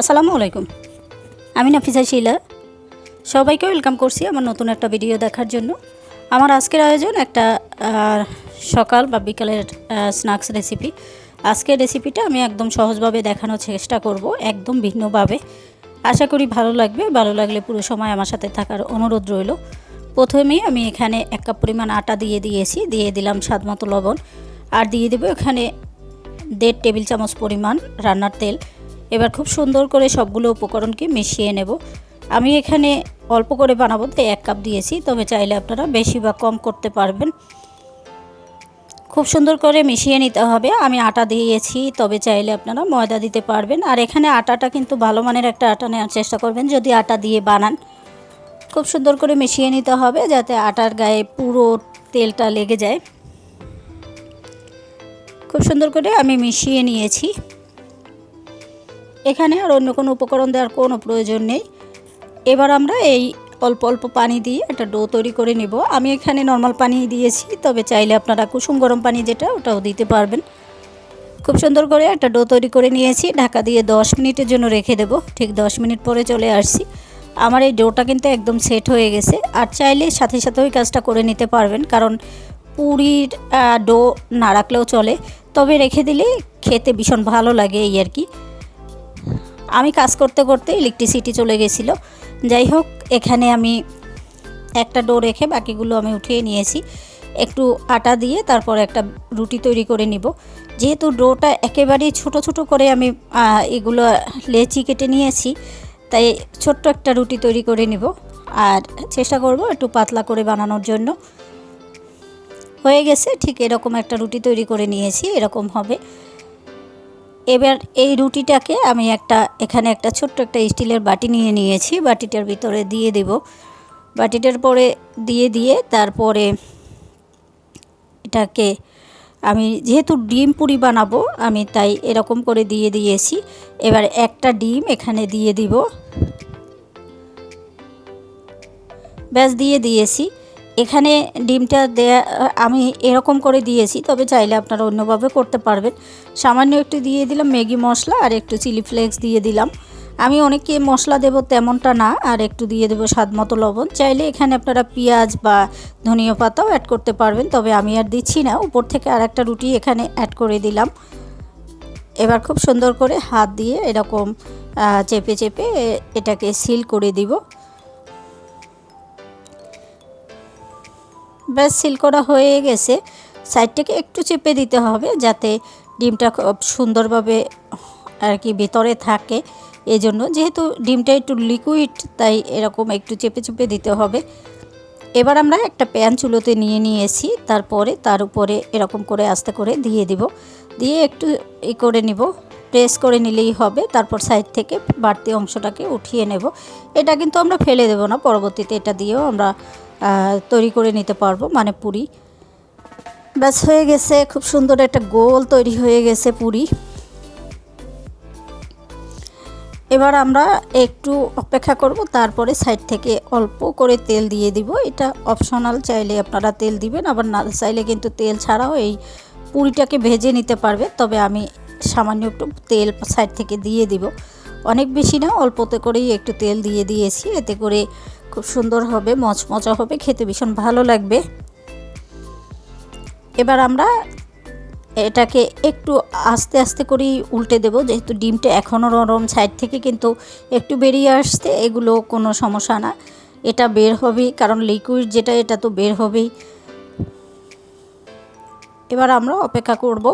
আসসালামু আলাইকুম। আমি নাফিসা শিলা। সবাইকে ওয়েলকাম করছি আমার নতুন একটা ভিডিও দেখার জন্য। আমার আজকের আয়োজন একটা সকাল বা বিকালের স্ন্যাক্স রেসিপি আজকের রেসিপিটা আমি একদম সহজভাবে দেখানোর চেষ্টা করব, একদম ভিন্নভাবে। আশা করি ভালো লাগবে, ভালো লাগলে পুরো সময় আমার সাথে থাকার অনুরোধ রইল। প্রথমেই আমি এখানে এক কাপ পরিমাণ আটা দিয়ে দিয়েছি, দিয়ে দিলাম স্বাদ মতো লবণ। আর দিয়ে দেবো এখানে দেড় টেবিল চামচ পরিমাণ রান্নার তেল। এবার খুব সুন্দর করে সবগুলো উপকরণকে মিশিয়ে নেব। আমি এখানে অল্প করে বানাবো, তাই এক কাপ দিয়েছি, তবে চাইলে আপনারা বেশি বা কম করতে পারবেন। খুব সুন্দর করে মিশিয়ে নিতে হবে। আমি আটা দিয়েছি, তবে চাইলে আপনারা ময়দা দিতে পারবেন। আর এখানে আটাটা কিন্তু ভালো মানের একটা আটা নেওয়ার চেষ্টা করবেন, যদি আটা দিয়ে বানান। খুব সুন্দর করে মিশিয়ে নিতে হবে, যাতে আটার গায়ে পুরো তেলটা লেগে যায়। খুব সুন্দর করে আমি মিশিয়ে নিয়েছি। এখানে আর অন্য কোনো উপকরণ দেওয়ার কোনো প্রয়োজন নেই। এবার আমরা এই অল্প অল্প পানি দিয়ে একটা ডো তৈরি করে নেব। আমি এখানে নর্মাল পানি দিয়েছি, তবে চাইলে আপনারা কুসুম গরম পানি যেটা, ওটাও দিতে পারবেন। খুব সুন্দর করে একটা ডো তৈরি করে নিয়েছি। ঢাকা দিয়ে 10 মিনিটের জন্য রেখে দেব। ঠিক 10 মিনিট পরে চলে আসছি। আমার এই ডোটা কিন্তু একদম সেট হয়ে গেছে। আর চাইলে সাথে সাথে ওই কাজটা করে নিতে পারবেন, কারণ পুরীর ডো না রাখলেও চলে। তবে রেখে দিলে খেতে ভীষণ ভালো লাগে এই আর কি। আমি কাজ করতে করতে ইলেকট্রিসিটি চলে গেছিল। যাই হোক, এখানে আমি একটা ডো রেখে বাকিগুলো আমি উঠিয়ে নিয়েছি। একটু আটা দিয়ে তারপর একটা রুটি তৈরি করে নিব। যেহেতু ডোটা একেবারেই ছোট ছোট করে আমি এগুলো লেচি কেটে নিয়েছি, তাই ছোট্ট একটা রুটি তৈরি করে নিব। আর চেষ্টা করব একটু পাতলা করে বানানোর জন্য। হয়ে গেছে, ঠিক এরকম একটা রুটি তৈরি করে নিয়েছি, এরকম হবে। এবার এই রুটিটাকে আমি একটা, এখানে একটা ছোট্ট একটা স্টিলের বাটি নিয়ে নিয়েছি। বাটিটার ভিতরে দিয়ে দেব। বাটিটার পরে দিয়ে দিয়ে তারপরে এটাকে আমি যেহেতু ডিম পুরি বানাবো, আমি তাই এরকম করে দিয়ে দিয়েছি। এবার একটা ডিম এখানে দিয়ে দিব। ব্যাস, দিয়ে দিয়েছি। এখানে ডিমটা দেয়া, আমি এরকম করে দিয়েছি, তবে চাইলে আপনারা অন্যভাবে করতে পারবেন। সামান্য একটু দিয়ে দিলাম ম্যাগি মশলা আর একটু চিলি ফ্লেক্স দিয়ে দিলাম। আমি অনেকে মশলা দেব তেমনটা না, আর একটু দিয়ে দেবো স্বাদ মতো লবণ। চাইলে এখানে আপনারা পেঁয়াজ বা ধনিয়া পাতাও অ্যাড করতে পারবেন, তবে আমি আর দিচ্ছি না। উপর থেকে আর একটা রুটি এখানে অ্যাড করে দিলাম। এবার খুব সুন্দর করে হাত দিয়ে এরকম চেপে চেপে এটাকে সিল করে দিব। ব্যাস সিল করা হয়ে গেছে। সাইডটাকে একটু চেপে দিতে হবে যাতে ডিমটা খুব সুন্দরভাবে আর কি ভিতরে থাকে। এই জন্য যেহেতু ডিমটা একটু লিকুইড তাই এরকম একটু চেপে চেপে দিতে হবে। এবার আমরা একটা প্যান চুলোতে নিয়ে নিয়েছি। তারপরে তার উপরে এরকম করে আস্তে করে দিয়ে দিব। দিয়ে একটু ই করে নিব। প্রেস করে নিলেই হবে, তারপর সাইড থেকে বাড়তি অংশটাকে উঠিয়ে নেব। এটা কিন্তু আমরা ফেলে দেব না, পরবর্তীতে এটা দিয়েও আমরা তৈরি করে নিতে পারব মানে পুরি। ব্যাস, হয়ে গেছে, খুব সুন্দর একটা গোল তৈরি হয়ে গেছে পুরি। এবার আমরা একটু অপেক্ষা করব, তারপরে সাইড থেকে অল্প করে তেল দিয়ে দিব। এটা অপশনাল চাইলে আপনারা তেল দিবেন, আবার না চাইলে কিন্তু তেল ছাড়াও এই পুরিটাকে ভেজে নিতে পারবে। তবে আমি সামান্য একটু তেল সাইড থেকে দিয়ে দিব। অনেক বেশি না, অল্পতে করেই একটু তেল দিয়ে দিয়েছি। এতে করে খুব সুন্দর হবে, মচমচা হবে, খেতে ভীষণ ভালো লাগবে। এবার আমরা এটাকে একটু আস্তে আস্তে করেই উল্টে দেব, যেহেতু ডিমটা এখনও নরম সাইড থেকে কিন্তু একটু বেরিয়ে আসতে এগুলো কোনো সমস্যা না। এটা বের হবেই, কারণ লিকুইড যেটা, এটা তো বের হবেই। এবার আমরা অপেক্ষা করব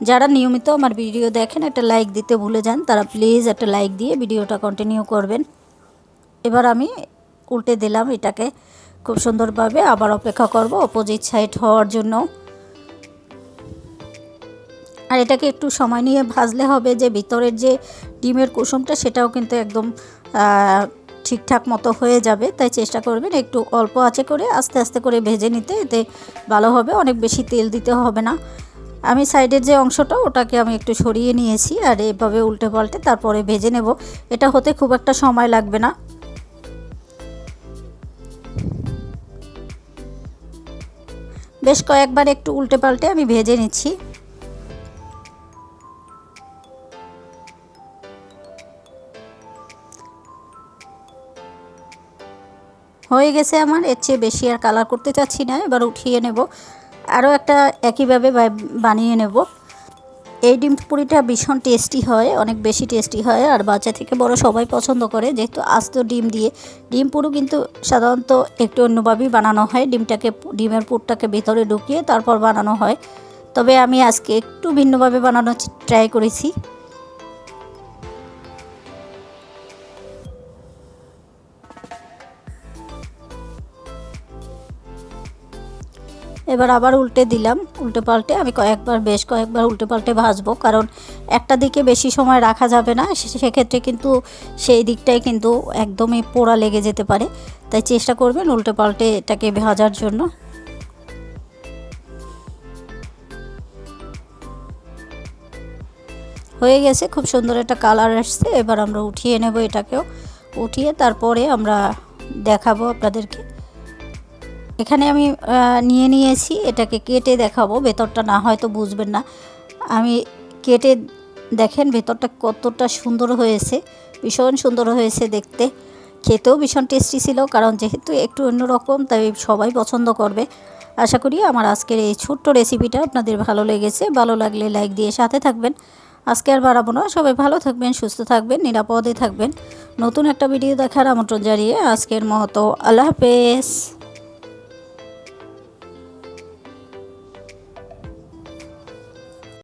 যারা নিয়মিত আমার ভিডিও দেখেন, একটা লাইক দিতে ভুলে যান, তারা প্লিজ একটা লাইক দিয়ে ভিডিওটা কন্টিনিউ করবেন। এবার আমি উল্টে দিলাম এটাকে। খুব সুন্দরভাবে আবার অপেক্ষা করব অপোজিট সাইড হওয়ার জন্য। আর এটাকে একটু সময় নিয়ে ভাজলে হবে যে ভিতরের যে ডিমের কুসুমটা, সেটাও কিন্তু একদম ঠিকঠাক মতো হয়ে যাবে। তাই চেষ্টা করবেন একটু অল্প আঁচে করে আস্তে আস্তে করে ভেজে নিতে। এতে ভালো হবে, অনেক বেশি তেল দিতে হবে না। আমি সাইডের যে অংশটা, ওটাকে আমি একটু সরিয়ে নিয়েছি আর এভাবে উল্টে পাল্টে তারপরে ভেজে নেব। এটা হতে খুব একটা সময় লাগবে না। বেশ কয়েকবার একটু উল্টে পাল্টে আমি ভেজে নিচ্ছি। হয়ে গেছে আমার, এর চেয়ে বেশি আর কালার করতে চাচ্ছি না, এবার উঠিয়ে নেব। আরও একটা একইভাবে বানিয়ে নেব। এই ডিম পুরিটা ভীষণ টেস্টি হয়, অনেক বেশি টেস্টি হয় আর বাচ্চা থেকে বড় সবাই পছন্দ করে। যেহেতু আস্ত ডিম দিয়ে, ডিম পুরু কিন্তু সাধারণত একটু অন্যভাবেই বানানো হয়। ডিমটাকে, ডিমের পুরটাকে ভেতরে ঢুকিয়ে তারপর বানানো হয়। তবে আমি আজকে একটু ভিন্নভাবে বানানোর ট্রাই করেছি। এবার আবার উল্টে দিলাম, উল্টে পাল্টে আমি কয়েকবার, বেশ কয়েকবার উল্টে পাল্টে ভাজবো, কারণ একটা দিকে বেশি সময় রাখা যাবে না সেক্ষেত্রে কিন্তু সেই দিকটাই কিন্তু একদমই পোড়া লেগে যেতে পারে। তাই চেষ্টা করবেন উল্টে পাল্টে এটাকে ভাজার জন্য। হয়ে গেছে, খুব সুন্দর একটা কালার আসছে, এবার আমরা উঠিয়ে নেব এটাকেও। উঠিয়ে তারপরে আমরা দেখাবো আপনাদেরকে। এখানে আমি নিয়ে নিয়েছি। এটাকে কেটে দেখাবো। ভেতরটা না, হয়তো বুঝবেন না। আমি কেটে দেখেন ভেতরটা কতটা সুন্দর হয়েছে। ভীষণ সুন্দর হয়েছে দেখতে। খেতেও ভীষণ টেস্টি ছিল, কারণ যেহেতু একটু অন্যরকম, তাই সবাই পছন্দ করবে। আশা করি আমার আজকের এই ছোট্ট রেসিপিটা আপনাদের ভালো লেগেছে। ভালো লাগলে লাইক দিয়ে সাথে থাকবেন। আজকে আর বাড়াবো না। সবাই ভালো থাকবেন, সুস্থ থাকবেন, নিরাপদে থাকবেন। নতুন একটা ভিডিও দেখার আমন্ত্রণ জানিয়ে আজকের মতো আল্লাহ হাফেজ।